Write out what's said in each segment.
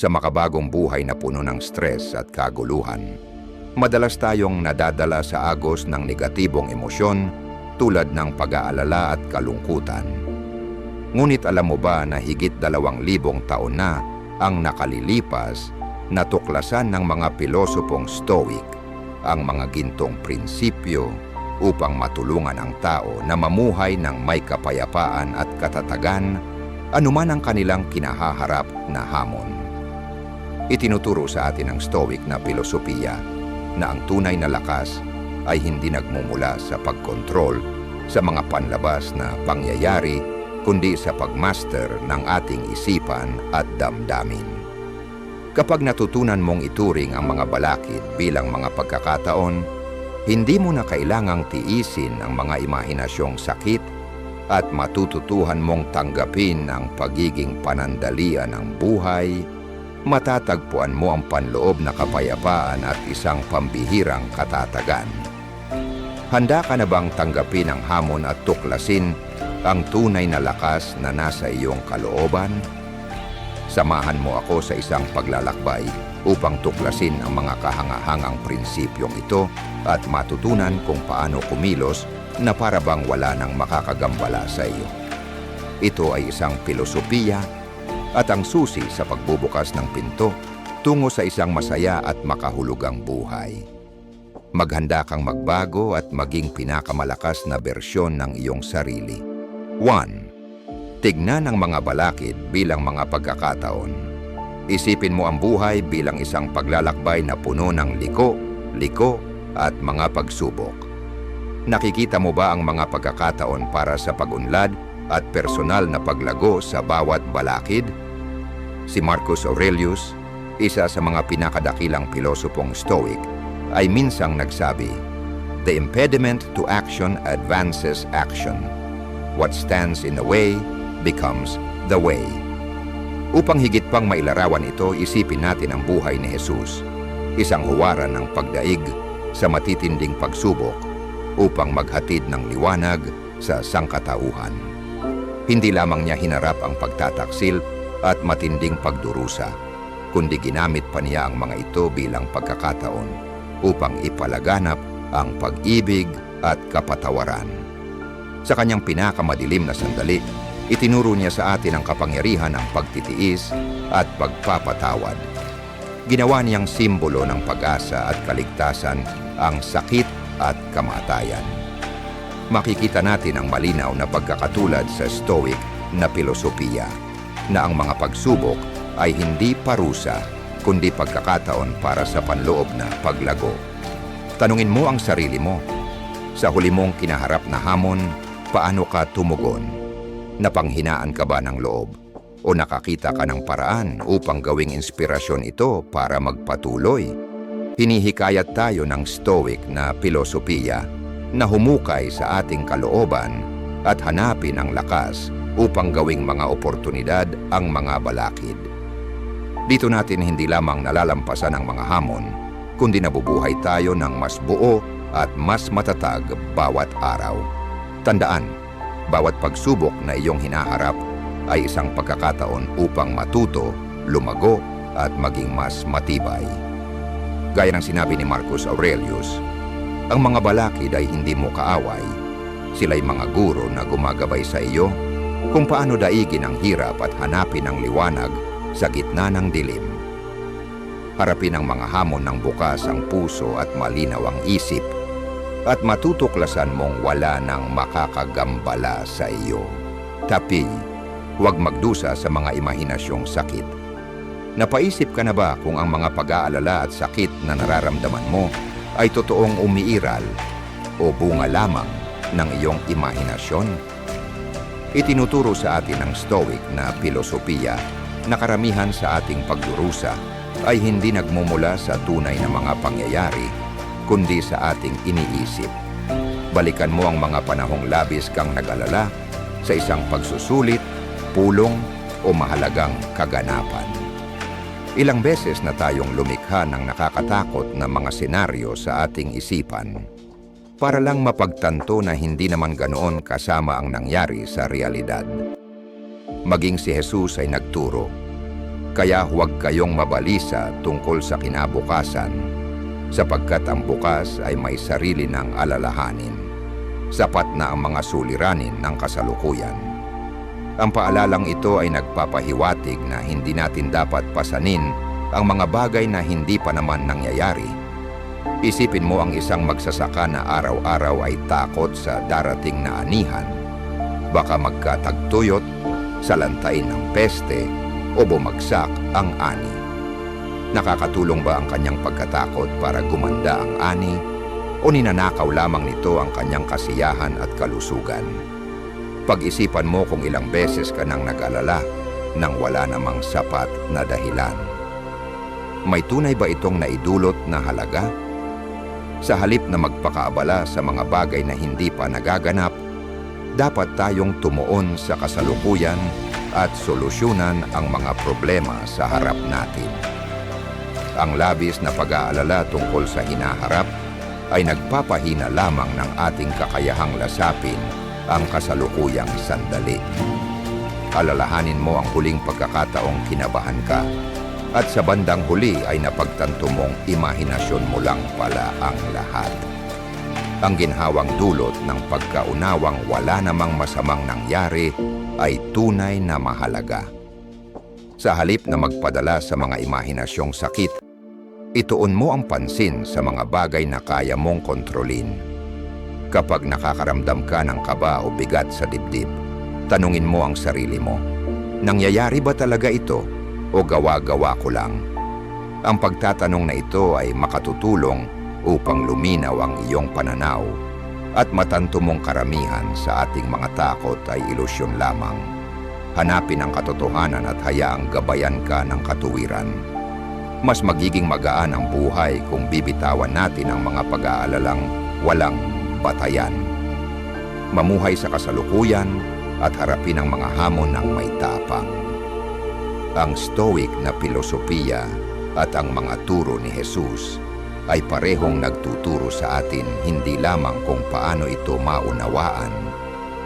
sa makabagong buhay na puno ng stress at kaguluhan. Madalas tayong nadadala sa agos ng negatibong emosyon tulad ng pag-aalala at kalungkutan. Ngunit alam mo ba na higit dalawang libong taon na ang nakalilipas na tuklasan ng mga pilosopong stoic ang mga gintong prinsipyo upang matulungan ang tao na mamuhay ng may kapayapaan at katatagan anuman ang kanilang kinahaharap na hamon. Itinuturo sa atin ng Stoic na filosofiya na ang tunay na lakas ay hindi nagmumula sa pagkontrol sa mga panlabas na pangyayari kundi sa pagmaster ng ating isipan at damdamin. Kapag natutunan mong ituring ang mga balakid bilang mga pagkakataon, hindi mo na kailangang tiisin ang mga imahinasyong sakit at matututuhan mong tanggapin ang pagiging panandalian ng buhay, matatagpuan mo ang panloob na kapayapaan at isang pambihirang katatagan. Handa ka na bang tanggapin ang hamon at tuklasin ang tunay na lakas na nasa iyong kalooban? Samahan mo ako sa isang paglalakbay upang tuklasin ang mga kahangahangang prinsipyong ito at matutunan kung paano kumilos na para bang wala nang makakagambala sa iyo. Ito ay isang filosofiya at ang susi sa pagbubukas ng pinto tungo sa isang masaya at makahulugang buhay. Maghanda kang magbago at maging pinakamalakas na bersyon ng iyong sarili. 1. Tignan ang mga balakid bilang mga pagkakataon. Isipin mo ang buhay bilang isang paglalakbay na puno ng liko, liko at mga pagsubok. Nakikita mo ba ang mga pagkakataon para sa pagunlad at personal na paglago sa bawat balakid? Si Marcus Aurelius, isa sa mga pinakadakilang pilosopong Stoic, ay minsang nagsabi, The impediment to action advances action. What stands in the way becomes the way. Upang higit pang mailarawan ito, isipin natin ang buhay ni Jesus, isang huwaran ng pagdaig sa matitinding pagsubok upang maghatid ng liwanag sa sangkatauhan. Hindi lamang niya hinarap ang pagtataksil at matinding pagdurusa, kundi ginamit pa niya ang mga ito bilang pagkakataon upang ipalaganap ang pag-ibig at kapatawaran. Sa kanyang pinakamadilim na sandali, itinuro niya sa atin ang kapangyarihan ng pagtitiis at pagpapatawad. Ginawa niyang simbolo ng pag-asa at kaligtasan ang sakit at kamatayan. Makikita natin ang malinaw na pagkakatulad sa Stoic na filosofiya na ang mga pagsubok ay hindi parusa kundi pagkakataon para sa panloob na paglago. Tanungin mo ang sarili mo, sa huli mong kinaharap na hamon, paano ka tumugon? Napanghinaan ka ba ng loob? O nakakita ka ng paraan upang gawing inspirasyon ito para magpatuloy? Hinihikayat tayo ng Stoic na filosofiya na humukay sa ating kalooban at hanapin ang lakas upang gawing mga oportunidad ang mga balakid. Dito natin hindi lamang nalalampasan ang mga hamon, kundi nabubuhay tayo ng mas buo at mas matatag bawat araw. Tandaan, bawat pagsubok na iyong hinaharap ay isang pagkakataon upang matuto, lumago at maging mas matibay. Gaya ng sinabi ni Marcus Aurelius, ang mga balakid ay hindi mo kaaway. Sila'y mga guro na gumagabay sa iyo kung paano daigin ang hirap at hanapin ang liwanag sa gitna ng dilim. Harapin ang mga hamon ng bukas ang puso at malinaw ang isip at matutuklasan mong wala nang makakagambala sa iyo. Tapi, huwag magdusa sa mga imahinasyong sakit. Napaisip ka na ba kung ang mga pag-aalala at sakit na nararamdaman mo ay totoong umiiral o bunga lamang ng iyong imahinasyon? Itinuturo sa atin ng Stoic na filosofiya na karamihan sa ating pagdurusa ay hindi nagmumula sa tunay na mga pangyayari, kundi sa ating iniisip. Balikan mo ang mga panahong labis kang nag-alala sa isang pagsusulit, pulong o mahalagang kaganapan. Ilang beses na tayong lumikha ng nakakatakot na mga senaryo sa ating isipan para lang mapagtanto na hindi naman ganoon kasama ang nangyari sa realidad. Maging si Jesus ay nagturo, Kaya huwag kayong mabalisa tungkol sa kinabukasan sapagkat ang bukas ay may sarili ng alalahanin. Sapat na ang mga suliranin ng kasalukuyan. Ang paalalang ito ay nagpapahiwatig na hindi natin dapat pasanin ang mga bagay na hindi pa naman nangyayari. Isipin mo ang isang magsasaka na araw-araw ay takot sa darating na anihan. Baka magkatagtuyot, salantain ng peste, o bumagsak ang ani. Nakakatulong ba ang kanyang pagkatakot para gumanda ang ani o ninanakaw lamang nito ang kanyang kasiyahan at kalusugan? Pag-isipan mo kung ilang beses ka nang nag-alala nang wala namang sapat na dahilan. May tunay ba itong naidulot na halaga? Sa halip na magpakaabala sa mga bagay na hindi pa nagaganap, dapat tayong tumuon sa kasalukuyan at solusyonan ang mga problema sa harap natin. Ang labis na pag-aalala tungkol sa hinaharap ay nagpapahina lamang ng ating kakayahang lasapin ang kasalukuyang sandali. Alalahanin mo ang huling pagkakataong kinabahan ka at sa bandang huli ay napagtanto mong imahinasyon mo lang pala ang lahat. Ang ginhawang dulot ng pagkaunawang wala namang masamang nangyari ay tunay na mahalaga. Sa halip na magpadala sa mga imahinasyong sakit, ituon mo ang pansin sa mga bagay na kaya mong kontrolin. Kapag nakakaramdam ka ng kaba o bigat sa dibdib, tanungin mo ang sarili mo, nangyayari ba talaga ito o gawa-gawa ko lang? Ang pagtatanong na ito ay makatutulong upang luminaw ang iyong pananaw at matanto mong karamihan sa ating mga takot ay ilusyon lamang. Hanapin ang katotohanan at hayaang gabayan ka ng katuwiran. Mas magiging magaan ang buhay kung bibitawan natin ang mga pag-aalalang walang batayan. Mamuhay sa kasalukuyan at harapin ang mga hamon ng may tapang. Ang stoic na filosofiya at ang mga turo ni Jesus ay parehong nagtuturo sa atin hindi lamang kung paano ito maunawaan,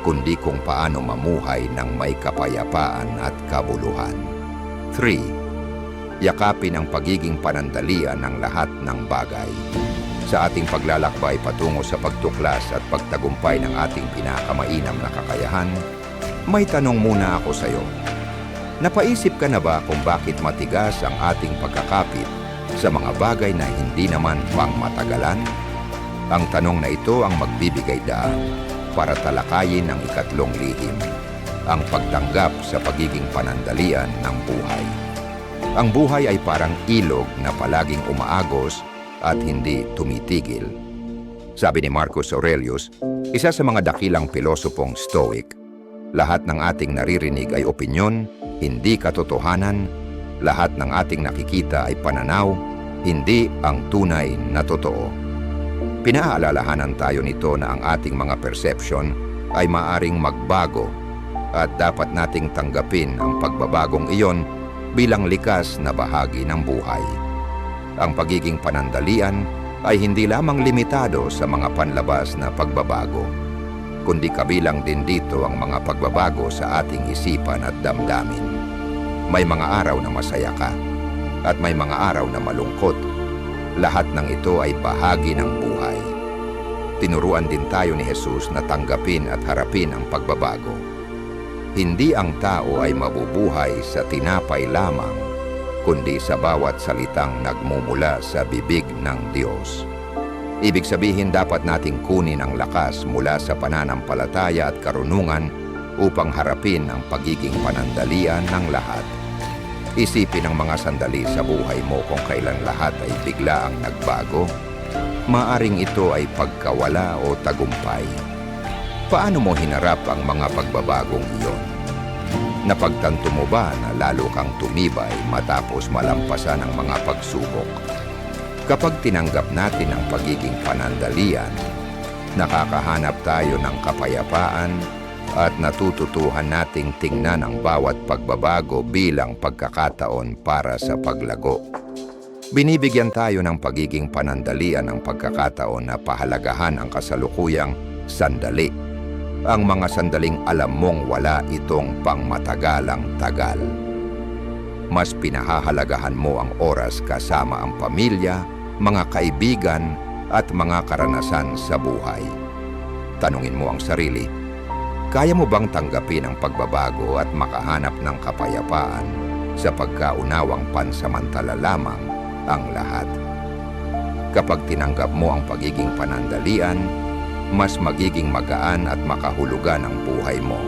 kundi kung paano mamuhay ng may kapayapaan at kabuluhan. 3. Yakapin ang pagiging panandalian ng lahat ng bagay. Sa ating paglalakbay patungo sa pagtuklas at pagtagumpay ng ating pinakamainam na kakayahan, may tanong muna ako sa iyo. Napaisip ka na ba kung bakit matigas ang ating pagkakapit sa mga bagay na hindi naman pang matagalan? Ang tanong na ito ang magbibigay daan para talakayin ang ikatlong lihim, ang pagtanggap sa pagiging panandalian ng buhay. Ang buhay ay parang ilog na palaging umaagos at hindi tumitigil. Sabi ni Marcus Aurelius, isa sa mga dakilang pilosopong Stoic, lahat ng ating naririnig ay opinyon, hindi katotohanan, lahat ng ating nakikita ay pananaw, hindi ang tunay na totoo. Pinaalalahanan tayo nito na ang ating mga perception ay maaring magbago at dapat nating tanggapin ang pagbabagong iyon bilang likas na bahagi ng buhay. Ang pagiging panandalian ay hindi lamang limitado sa mga panlabas na pagbabago, kundi kabilang din dito ang mga pagbabago sa ating isipan at damdamin. May mga araw na masaya ka at may mga araw na malungkot. Lahat ng ito ay bahagi ng buhay. Tinuruan din tayo ni Jesus na tanggapin at harapin ang pagbabago. Hindi ang tao ay mabubuhay sa tinapay lamang, kundi sa bawat salitang nagmumula sa bibig ng Diyos. Ibig sabihin dapat nating kunin ang lakas mula sa pananampalataya at karunungan upang harapin ang pagiging panandalian ng lahat. Isipin ang mga sandali sa buhay mo kung kailan lahat ay bigla ang nagbago. Maaring ito ay pagkawala o tagumpay. Paano mo hinarap ang mga pagbabagong iyon? Napagtanto mo ba na lalo kang tumibay matapos malampasan ang mga pagsubok? Kapag tinanggap natin ang pagiging panandalian, nakakahanap tayo ng kapayapaan at natututuhan nating tingnan ang bawat pagbabago bilang pagkakataon para sa paglago. Binibigyan tayo ng pagiging panandalian ng pagkakataon na pahalagahan ang kasalukuyang sandali. Ang mga sandaling alam mong wala itong pangmatagalang tagal. mas pinahahalagahan mo ang oras kasama ang pamilya, mga kaibigan, at mga karanasan sa buhay. Tanungin mo ang sarili, kaya mo bang tanggapin ang pagbabago at makahanap ng kapayapaan sa pagkaunawang pansamantala lamang ang lahat? Kapag tinanggap mo ang pagiging panandalian, mas magiging magaan at makahulugan ang buhay mo.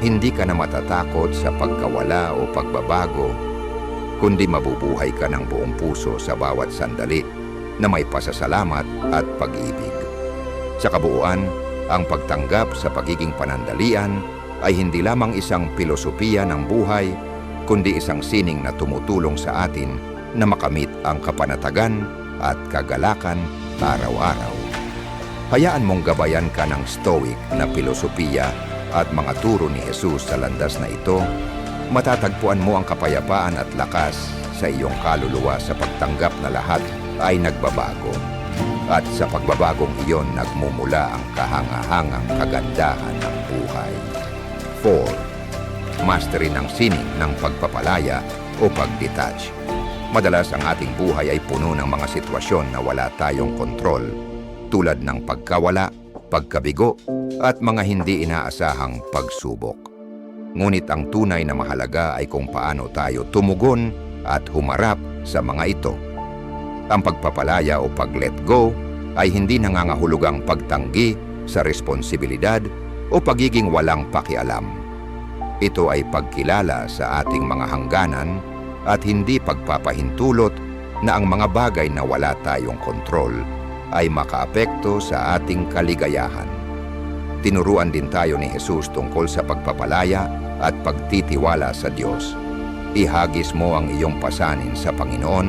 Hindi ka na matatakot sa pagkawala o pagbabago, kundi mabubuhay ka ng buong puso sa bawat sandali na may pasasalamat at pag-ibig. Sa kabuuan, ang pagtanggap sa pagiging panandalian ay hindi lamang isang pilosopiya ng buhay, kundi isang sining na tumutulong sa atin na makamit ang kapanatagan at kagalakan araw-araw. Hayaan mong gabayan ka ng stoic na pilosopiya at mga turo ni Jesus sa landas na ito, matatagpuan mo ang kapayapaan at lakas sa iyong kaluluwa sa pagtanggap na lahat ay nagbabago. At sa pagbabagong iyon nagmumula ang kahangahangang kagandahan ng buhay. 4. Mastery ng sining ng pagpapalaya o pag-detach. Madalas ang ating buhay ay puno ng mga sitwasyon na wala tayong kontrol tulad ng pagkawala, pagkabigo at mga hindi inaasahang pagsubok. Ngunit ang tunay na mahalaga ay kung paano tayo tumugon at humarap sa mga ito. Ang pagpapalaya o pag-let go ay hindi nangangahulugang pagtanggi sa responsibilidad o pagiging walang pakialam. Ito ay pagkilala sa ating mga hangganan at hindi pagpapahintulot na ang mga bagay na wala tayong kontrol ay makaapekto sa ating kaligayahan. Tinuruan din tayo ni Jesus tungkol sa pagpapalaya at pagtitiwala sa Diyos. Ihagis mo ang iyong pasanin sa Panginoon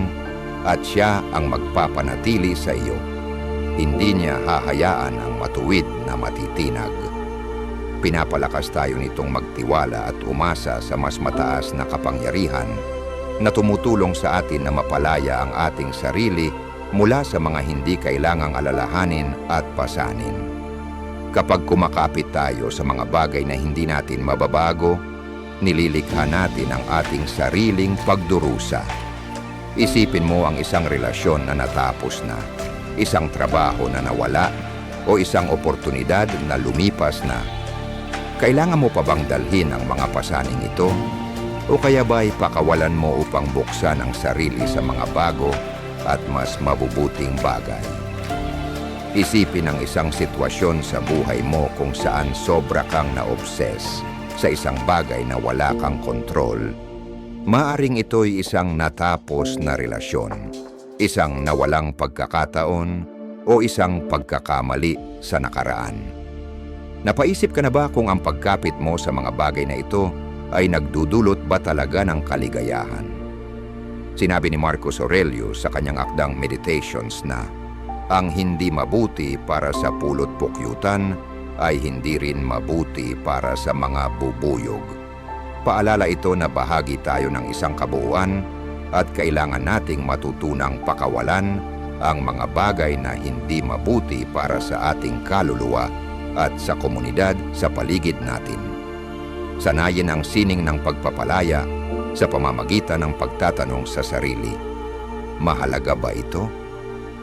at siya ang magpapanatili sa iyo. Hindi niya hahayaan ang matuwid na matitinag. Pinapalakas tayo nitong magtiwala at umasa sa mas mataas na kapangyarihan na tumutulong sa atin na mapalaya ang ating sarili mula sa mga hindi kailangang alalahanin at pasanin. Kapag kumakapit tayo sa mga bagay na hindi natin mababago, nililikha natin ang ating sariling pagdurusa. Isipin mo ang isang relasyon na natapos na, isang trabaho na nawala, o isang oportunidad na lumipas na. Kailangan mo pa bang dalhin ang mga pasaning ito? O kaya ba'y pakawalan mo upang buksan ang sarili sa mga bago at mas mabubuting bagay? Isipin ang isang sitwasyon sa buhay mo kung saan sobra kang na-obsess sa isang bagay na wala kang kontrol. Maaring ito'y isang natapos na relasyon, isang nawalang pagkakataon o isang pagkakamali sa nakaraan. Napaisip ka na ba kung ang pagkapit mo sa mga bagay na ito ay nagdudulot ba talaga ng kaligayahan? Sinabi ni Marcus Aurelius sa kanyang akdang Meditations na, ang hindi mabuti para sa pulot pukyutan ay hindi rin mabuti para sa mga bubuyog. Paalala ito na bahagi tayo ng isang kabuuan at kailangan nating matutunang pakawalan ang mga bagay na hindi mabuti para sa ating kaluluwa at sa komunidad sa paligid natin. Sanayin ang sining ng pagpapalaya sa pamamagitan ng pagtatanong sa sarili. Mahalaga ba ito?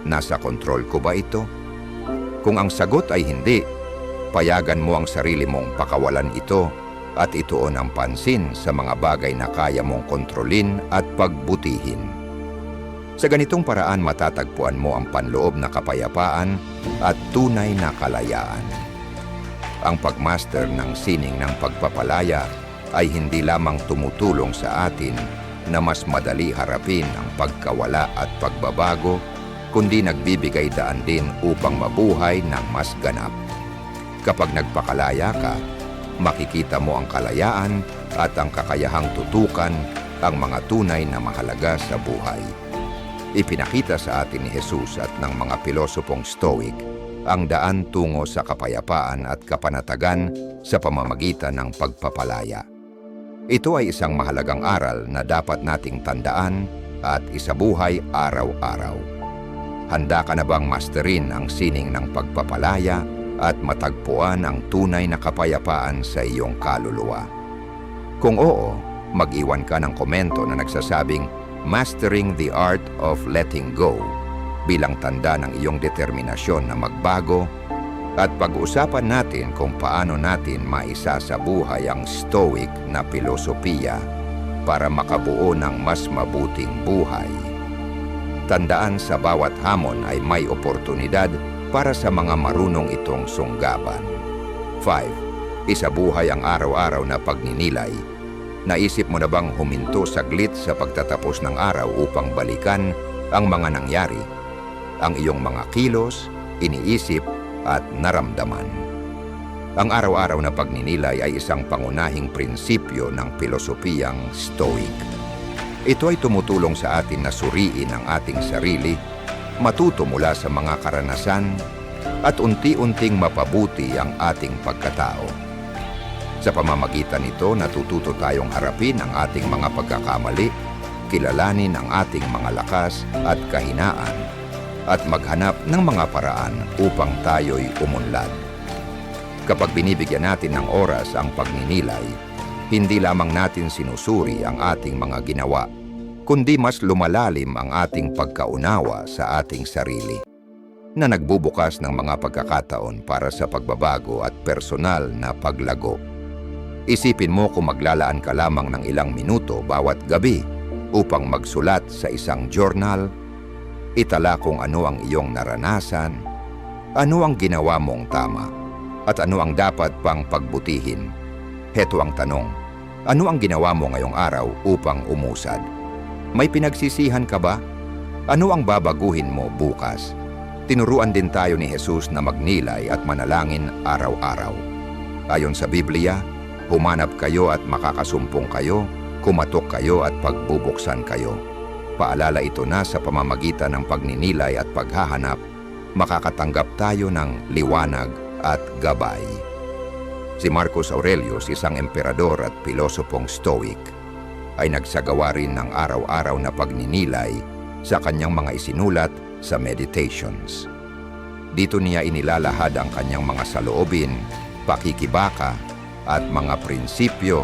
Nasa kontrol ko ba ito? Kung ang sagot ay hindi, payagan mo ang sarili mong pakawalan ito at ituon ang pansin sa mga bagay na kaya mong kontrolin at pagbutihin. Sa ganitong paraan matatagpuan mo ang panloob na kapayapaan at tunay na kalayaan. Ang pagmaster ng sining ng pagpapalaya ay hindi lamang tumutulong sa atin na mas madali harapin ang pagkawala at pagbabago, kundi nagbibigay daan din upang mabuhay ng mas ganap. Kapag nagpakalaya ka, makikita mo ang kalayaan at ang kakayahang tutukan ang mga tunay na mahalaga sa buhay. Ipinakita sa atin ni Jesus at ng mga pilosopong Stoic ang daan tungo sa kapayapaan at kapanatagan sa pamamagitan ng pagpapalaya. Ito ay isang mahalagang aral na dapat nating tandaan at isabuhay araw-araw. Handa ka na bang masterin ang sining ng pagpapalaya at matagpuan ang tunay na kapayapaan sa iyong kaluluwa? Kung oo, Mag-iwan ka ng komento na nagsasabing Mastering the Art of Letting Go bilang tanda ng iyong determinasyon na magbago at pag-uusapan natin kung paano natin maisa sa buhay ang stoic na filosofiya para makabuo ng mas mabuting buhay. Tandaan sa bawat hamon ay may oportunidad para sa mga marunong itong sunggaban. 5. Isabuhay ang araw-araw na pagninilay. Naisip mo na bang huminto saglit sa pagtatapos ng araw upang balikan ang mga nangyari, ang iyong mga kilos, iniisip at naramdaman? Ang araw-araw na pagninilay ay isang pangunahing prinsipyo ng filosofiyang Stoic. Ito ay tumutulong sa atin na suriin ang ating sarili, matuto mula sa mga karanasan, at unti-unting mapabuti ang ating pagkatao. Sa pamamagitan nito, natututo tayong harapin ang ating mga pagkakamali, kilalanin ang ating mga lakas at kahinaan, at maghanap ng mga paraan upang tayo'y umunlad. Kapag binibigyan natin ng oras ang pagninilay, hindi lamang natin sinusuri ang ating mga ginawa, kundi mas lumalalim ang ating pagkaunawa sa ating sarili na nagbubukas ng mga pagkakataon para sa pagbabago at personal na paglago. Isipin mo kung maglalaan ka lamang ng ilang minuto bawat gabi upang magsulat sa isang journal, itala kung ano ang iyong naranasan, ano ang ginawa mong tama, at ano ang dapat pang pagbutihin. Heto ang tanong, ano ang ginawa mo ngayong araw upang umusad? May pinagsisihan ka ba? Ano ang babaguhin mo bukas? Tinuruan din tayo ni Jesus na magnilay at manalangin araw-araw. Ayon sa Biblia, humanap kayo at makakasumpong kayo, kumatok kayo at pagbubuksan kayo. Paalala ito na sa pamamagitan ng pagninilay at paghahanap, makakatanggap tayo ng liwanag at gabay. Si Marcus Aurelius, isang emperador at pilosopong stoic, ay nagsagawa rin ng araw-araw na pagninilay sa kanyang mga isinulat sa meditations. Dito niya inilalahad ang kanyang mga saloobin, pakikibaka at mga prinsipyo,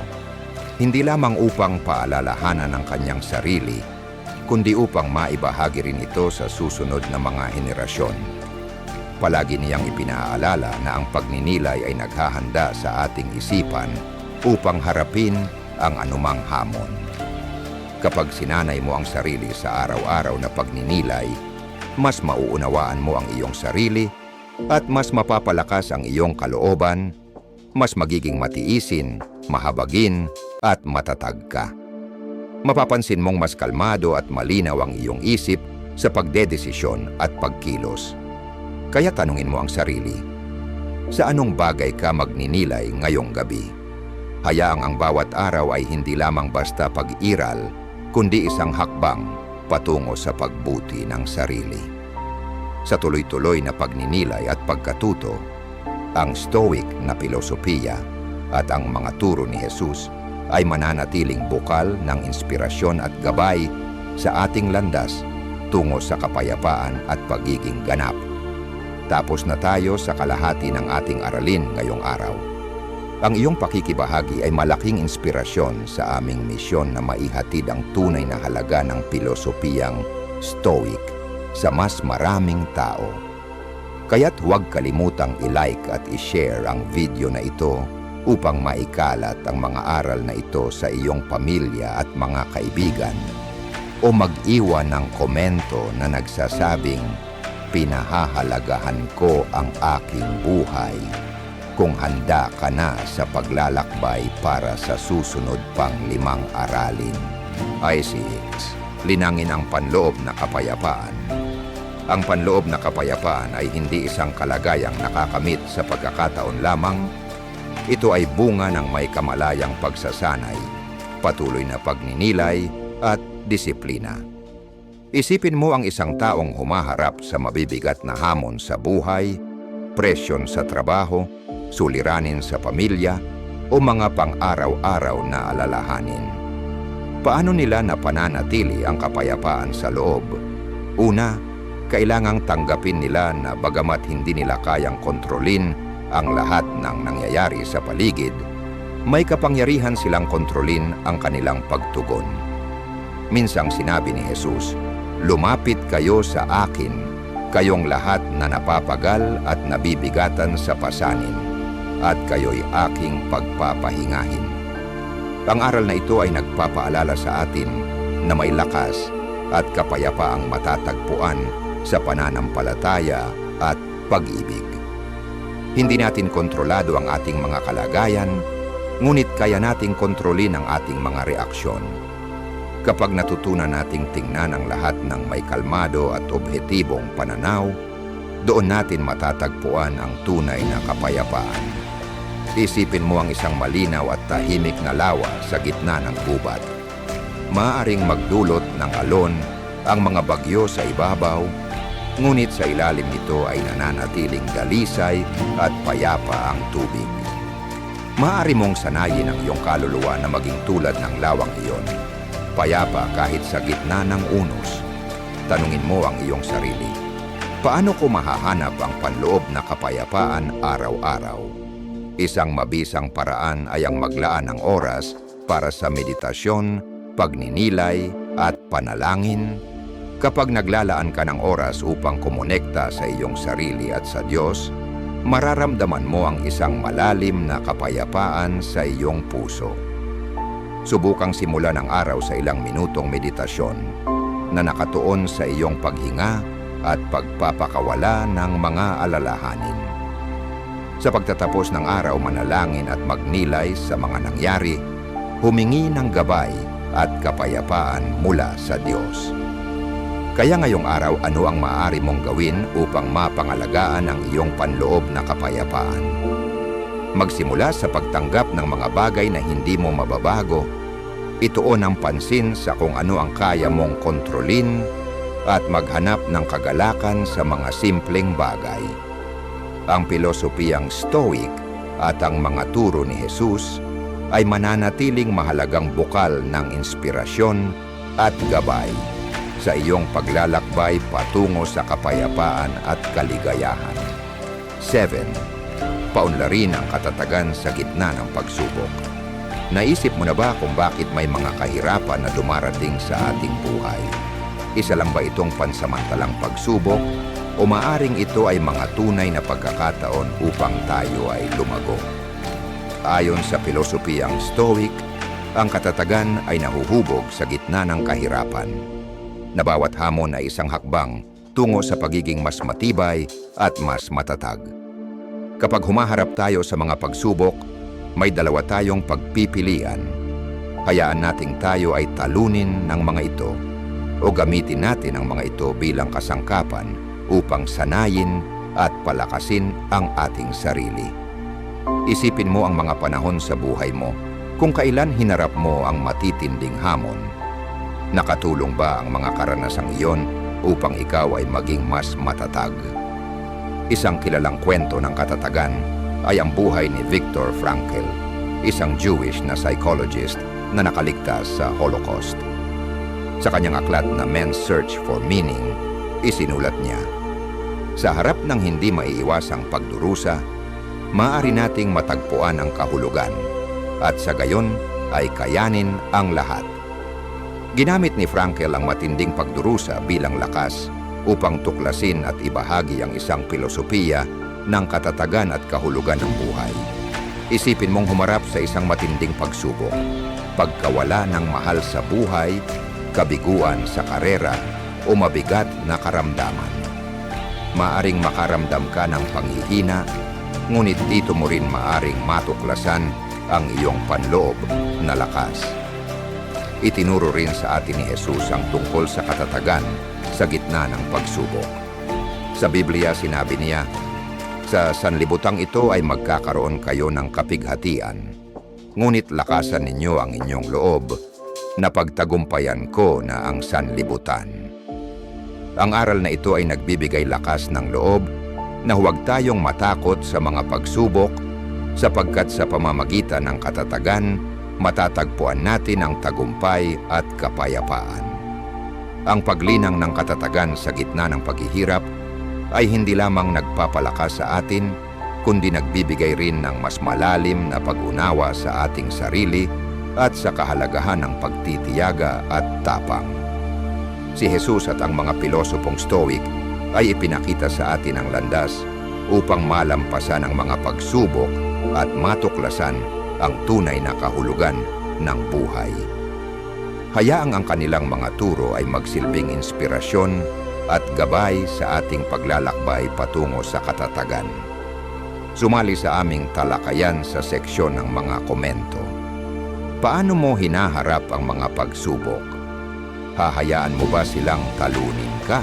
hindi lamang upang paalalahanan ang kanyang sarili, kundi upang maibahagi rin ito sa susunod na mga henerasyon. Palagi niyang ipinaalala na ang pagninilay ay naghahanda sa ating isipan upang harapin ang anumang hamon. Kapag sinanay mo ang sarili sa araw-araw na pagninilay, mas mauunawaan mo ang iyong sarili at mas mapapalakas ang iyong kalooban, mas magiging matiisin, mahabagin at matatag ka. Mapapansin mong mas kalmado at malinaw ang iyong isip sa pagdedesisyon at pagkilos. Kaya tanungin mo ang sarili, sa anong bagay ka magninilay ngayong gabi? Hayaang ang bawat araw ay hindi lamang basta pag-iral, kundi isang hakbang patungo sa pagbuti ng sarili. Sa tuloy-tuloy na pagninilay at pagkatuto, ang stoic na filosofiya at ang mga turo ni Jesus ay mananatiling bukal ng inspirasyon at gabay sa ating landas tungo sa kapayapaan at pagiging ganap. Tapos na tayo sa kalahati ng ating aralin ngayong araw. Ang iyong pakikibahagi ay malaking inspirasyon sa aming misyon na maihatid ang tunay na halaga ng pilosopiyang Stoic sa mas maraming tao. Kaya't huwag kalimutang i-like at i-share ang video na ito upang maikalat ang mga aral na ito sa iyong pamilya at mga kaibigan. O mag-iwan ng komento na nagsasabing, pinahahalagahan ko ang aking buhay kung handa ka na sa paglalakbay para sa susunod pang limang aralin. ICX, linangin ang panloob na kapayapaan. Ang panloob na kapayapaan ay hindi isang kalagayang nakakamit sa pagkakataon lamang. Ito ay bunga ng may kamalayang pagsasanay, patuloy na pagninilay at disiplina. Isipin mo ang isang taong humaharap sa mabibigat na hamon sa buhay, presyon sa trabaho, suliranin sa pamilya o mga pang-araw-araw na alalahanin. Paano nila napananatili ang kapayapaan sa loob? Una, kailangang tanggapin nila na bagamat hindi nila kayang kontrolin ang lahat ng nangyayari sa paligid, May kapangyarihan silang kontrolin ang kanilang pagtugon. Minsang sinabi ni Jesus, Lumapit kayo sa akin, kayong lahat na napapagal at nabibigatan sa pasanin, at kayo'y aking pagpapahingahin. Ang aral na ito ay nagpapaalala sa atin na may lakas at kapayapaang matatagpuan sa pananampalataya at pag-ibig. Hindi natin kontrolado ang ating mga kalagayan, ngunit kaya nating kontrolin ang ating mga reaksyon. Kapag natutunan nating tingnan ang lahat ng may kalmado at objetibong pananaw, doon natin matatagpuan ang tunay na kapayapaan. Isipin mo ang isang malinaw at tahimik na lawa sa gitna ng gubat. Maaring magdulot ng alon ang mga bagyo sa ibabaw, ngunit sa ilalim nito ay nananatiling dalisay at payapa ang tubig. Maaari mong sanayin ang iyong kaluluwa na maging tulad ng lawang iyon. Payapa kahit sa gitna ng unos. Tanungin mo ang iyong sarili. Paano ko mahahanap ang panloob na kapayapaan araw-araw? Isang mabisang paraan ay ang maglaan ng oras para sa meditasyon, pagninilay, at panalangin. Kapag naglalaan ka ng oras upang kumonekta sa iyong sarili at sa Diyos, mararamdaman mo ang isang malalim na kapayapaan sa iyong puso. Subukang simulan ang araw sa ilang minutong meditasyon na nakatuon sa iyong paghinga at pagpapakawala ng mga alalahanin. Sa pagtatapos ng araw manalangin at magnilay sa mga nangyari, humingi ng gabay at kapayapaan mula sa Diyos. Kaya ngayong araw ano ang maaari mong gawin upang mapangalagaan ang iyong panloob na kapayapaan? Magsimula sa pagtanggap ng mga bagay na hindi mo mababago, ituon ang pansin sa kung ano ang kaya mong kontrolin at maghanap ng kagalakan sa mga simpleng bagay. Ang pilosopiyang Stoic at ang mga turo ni Jesus ay mananatiling mahalagang bukal ng inspirasyon at gabay sa iyong paglalakbay patungo sa kapayapaan at kaligayahan. 7. Paunlarin ang katatagan sa gitna ng pagsubok. Naisip mo na ba kung bakit may mga kahirapan na dumarating sa ating buhay? Isa lang ba itong pansamantalang pagsubok o maaring ito ay mga tunay na pagkakataon upang tayo ay lumago? Ayon sa pilosopiyang Stoic, ang katatagan ay nahuhubog sa gitna ng kahirapan. Na bawat hamon ay isang hakbang tungo sa pagiging mas matibay at mas matatag. Kapag humaharap tayo sa mga pagsubok, may dalawa tayong pagpipilian. Hayaan nating tayo ay talunin ng mga ito o gamitin natin ang mga ito bilang kasangkapan upang sanayin at palakasin ang ating sarili. Isipin mo ang mga panahon sa buhay mo kung kailan hinarap mo ang matitinding hamon. Nakatulong ba ang mga karanasang iyon upang ikaw ay maging mas matatag? Isang kilalang kwento ng katatagan ay ang buhay ni Viktor Frankl, isang Jewish na psychologist na nakaligtas sa Holocaust. Sa kanyang aklat na Men's Search for Meaning, isinulat niya, Sa harap ng hindi maiiwasang pagdurusa, maaari nating matagpuan ang kahulugan at sa gayon ay kayanin ang lahat. Ginamit ni Frankel ang matinding pagdurusa bilang lakas upang tuklasin at ibahagi ang isang filosofiya ng katatagan at kahulugan ng buhay. Isipin mong humarap sa isang matinding pagsubok, pagkawala ng mahal sa buhay, kabiguan sa karera o mabigat na karamdaman. Maaring makaramdam ka ng panghihina, ngunit dito mo rin maaring matuklasan ang iyong panloob na lakas. Itinuro rin sa atin ni Jesus ang tungkol sa katatagan sa gitna ng pagsubok. Sa Biblia sinabi niya, sa sanlibutang ito ay magkakaroon kayo ng kapighatian. Ngunit lakasan ninyo ang inyong loob na pagtagumpayan ko na ang sanlibutan. Ang aral na ito ay nagbibigay lakas ng loob na huwag tayong matakot sa mga pagsubok sapagkat sa pamamagitan ng katatagan, matatagpuan natin ang tagumpay at kapayapaan. Ang paglinang ng katatagan sa gitna ng paghihirap ay hindi lamang nagpapalakas sa atin, kundi nagbibigay rin ng mas malalim na pag-unawa sa ating sarili at sa kahalagahan ng pagtitiyaga at tapang. Si Jesus at ang mga pilosopong Stoic ay ipinakita sa atin ang landas upang malampasan ang mga pagsubok at matuklasan ang tunay na kahulugan ng buhay. Hayaang ang kanilang mga turo ay magsilbing inspirasyon at gabay sa ating paglalakbay patungo sa katatagan. Sumali sa aming talakayan sa seksyon ng mga komento. Paano mo hinaharap ang mga pagsubok? Hahayaan mo ba silang talunin ka?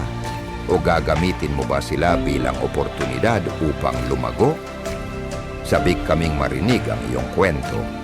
O gagamitin mo ba sila bilang oportunidad upang lumago? Sabik kaming marinig ang iyong kwento